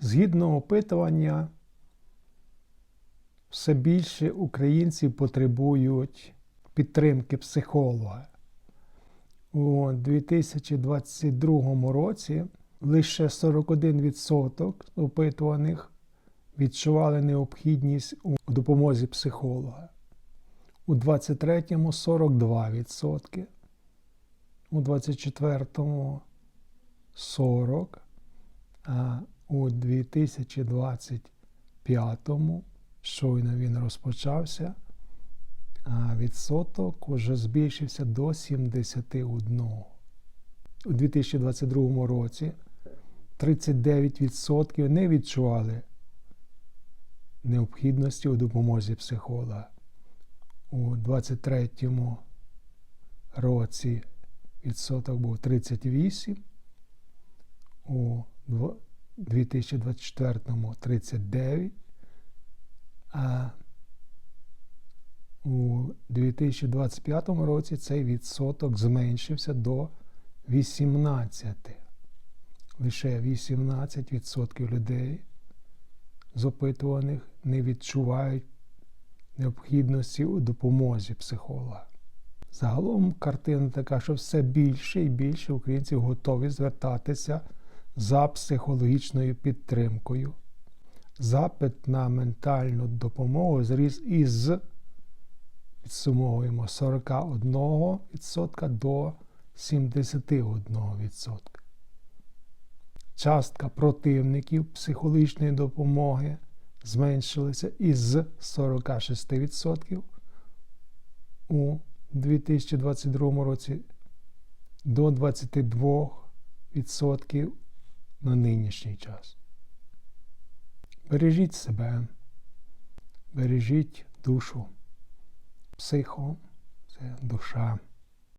Згідно опитування, все більше українців потребують підтримки психолога. У 2022 році лише 41% опитуваних відчували необхідність у допомозі психолога. У 23-му 42%, у 24-му 40%, а у 2025-му, щойно він розпочався, а відсоток уже збільшився до 71. У 2022 році 39% не відчували необхідності у допомозі психолога. У 2023 році відсоток був 38, у 2024 39, а у 2025 році цей відсоток зменшився до 18. Лише 18% людей з опитуваних не відчувають необхідності у допомозі психолога. Загалом картина така, що все більше і більше українців готові звертатися за психологічною підтримкою. Запит на ментальну допомогу зріс із підсумовуємо 41% до 71%. Частка противників психологічної допомоги зменшилася із 46% у 2022 році до 22% на нинішній час. Бережіть себе, бережіть душу. Психо це душа.